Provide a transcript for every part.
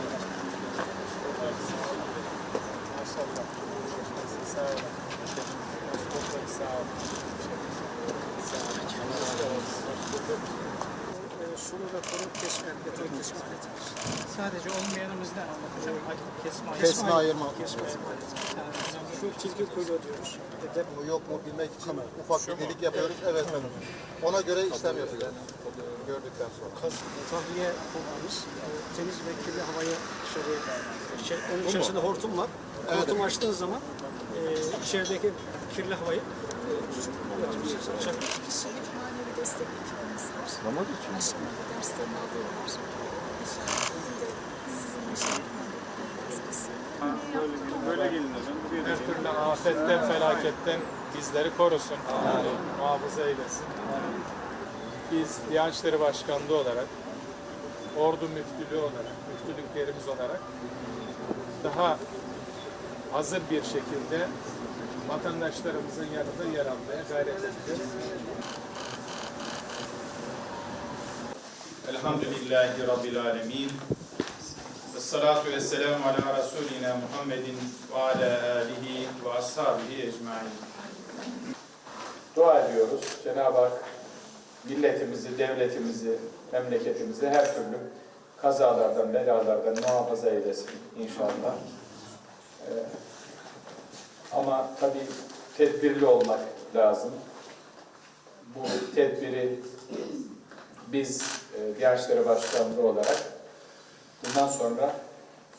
감사합니다. Ee, kurup kesme, beton kesme aletimiz. Sadece olmayanımızda anlatacağım. Kesme ayırma. Kesme ayırma. Kesme Şu tilki kuyruğu diyoruz. Edep Bu yok mu bilmek için ufak bir delik yapıyoruz. Evet efendim. Ona göre işlem yapacağız. Gördükten sonra. kaz, tahliye kullanırız. Ee, Temiz ve kirli havayı dışarıya şey, onun içerisinde hortum var. Hortumu açtığın zaman e, içerideki kirli havayı e, açar. kişilik manevi destek. Namaz için. Aşamalı derslerini alıyorlar. Razı olsun. Her türlü afetten, felaketten bizleri korusun. Yani muhafaza eylesin. Biz Diyanet İşleri Başkanlığı olarak, Ordu Müftülüğü olarak, müftülüklerimiz olarak daha hazır bir şekilde vatandaşlarımızın yanında yer almaya gayret edeceğiz. Elhamdülillahi Rabbil Alemin. Ve salatu ve selamu ala Resulina Muhammedin ve ala alihi ve ashabihi ecmain. Dua ediyoruz. Cenab-ı Hak milletimizi, devletimizi, memleketimizi her türlü kazalardan, belalardan muhafaza eylesin inşallah. Ee, ama tabii tedbirli olmak lazım. Bu tedbiri biz Diyanet İşleri Başkanlığı olarak bundan sonra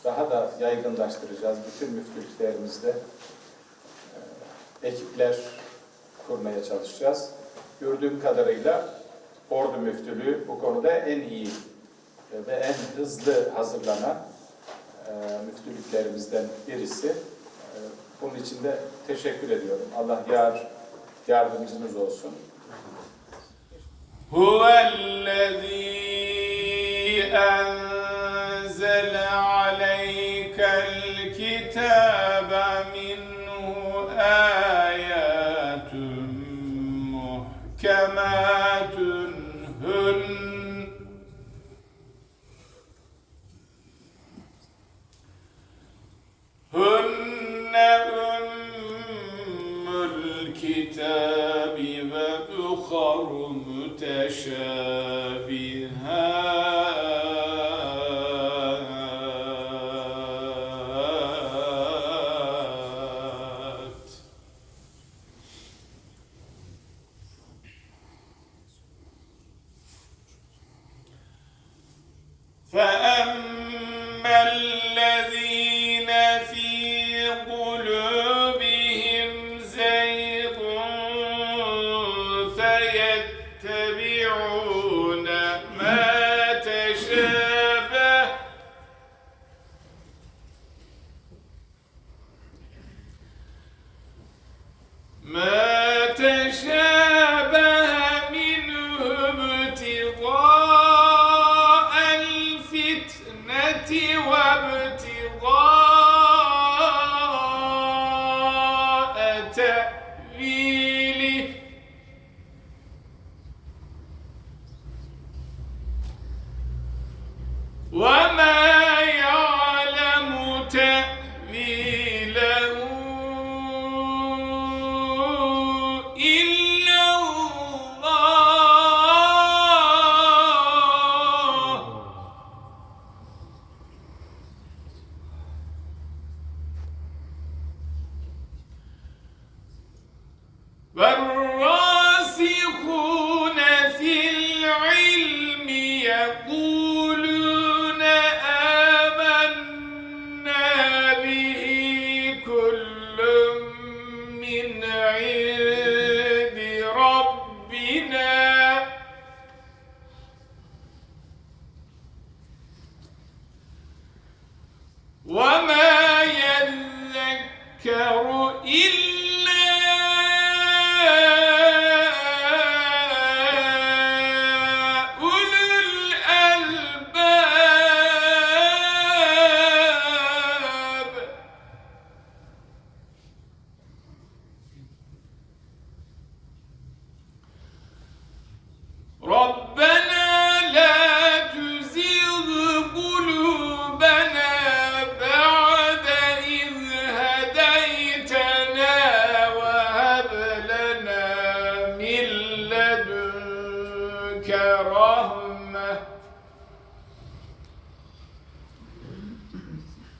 daha da yaygınlaştıracağız. Bütün müftülüklerimizde e, ekipler kurmaya çalışacağız. Gördüğüm kadarıyla Ordu Müftülüğü bu konuda en iyi e, ve en hızlı hazırlanan e, müftülüklerimizden birisi. E, Bunun için de teşekkür ediyorum. Allah yar yardımcınız olsun. هو الذي أنزل عليك الكتاب منه آيات محكمات هن. هن أم الكتاب وأخر متشابهات be Ver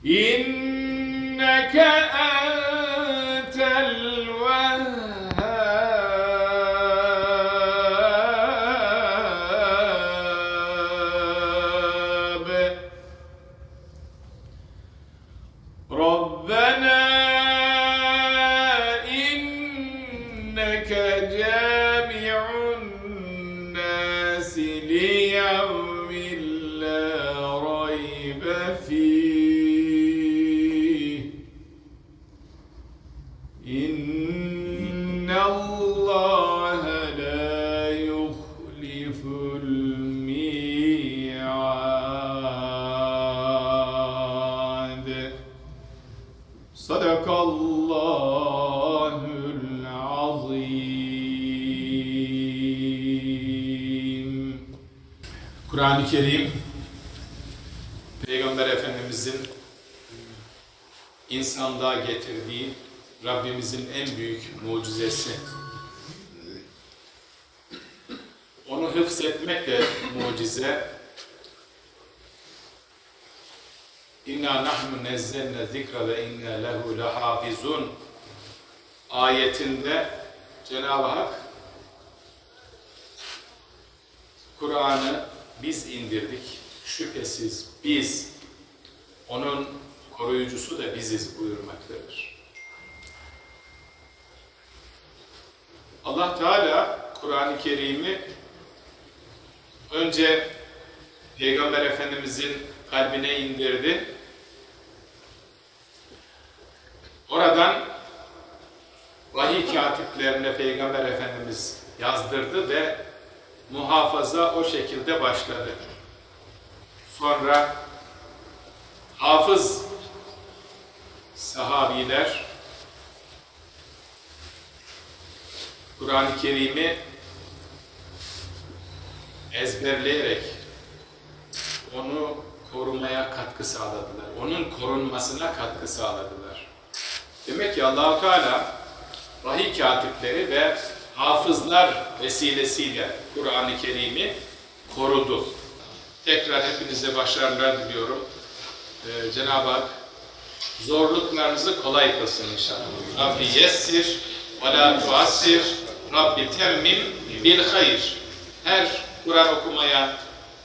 إنك أنت إن الله لا يخلف الميعاد صدق الله العظيم Kur'an-ı Kerim Peygamber Efendimizin insanlığa getirdiği Rabbimizin en büyük mucizesi. Onu hıfzetmek de mucize. İnna nahnu nezzelne zikra ve inna lehu lehafizun ayetinde Cenab-ı Hak Kur'an'ı biz indirdik. Şüphesiz biz onun koruyucusu da biziz buyurmaktadır. Allah Teala Kur'an-ı Kerim'i önce Peygamber Efendimizin kalbine indirdi. Oradan vahiy katiplerine Peygamber Efendimiz yazdırdı ve muhafaza o şekilde başladı. Sonra hafız sahabiler Kur'an-ı Kerim'i ezberleyerek onu korumaya katkı sağladılar. Onun korunmasına katkı sağladılar. Demek ki Allahu Teala vahiy katipleri ve hafızlar vesilesiyle Kur'an-ı Kerim'i korudu. Tekrar hepinize başarılar diliyorum. Ee, Cenab-ı Hak zorluklarınızı kolay kılsın inşallah. Rabbi yessir ve la tuassir. Rabbi temmim bil hayır. Her Kur'an okumaya,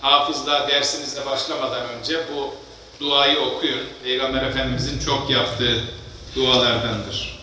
hafızlığa dersinize başlamadan önce bu duayı okuyun. Peygamber Efendimizin çok yaptığı dualardandır.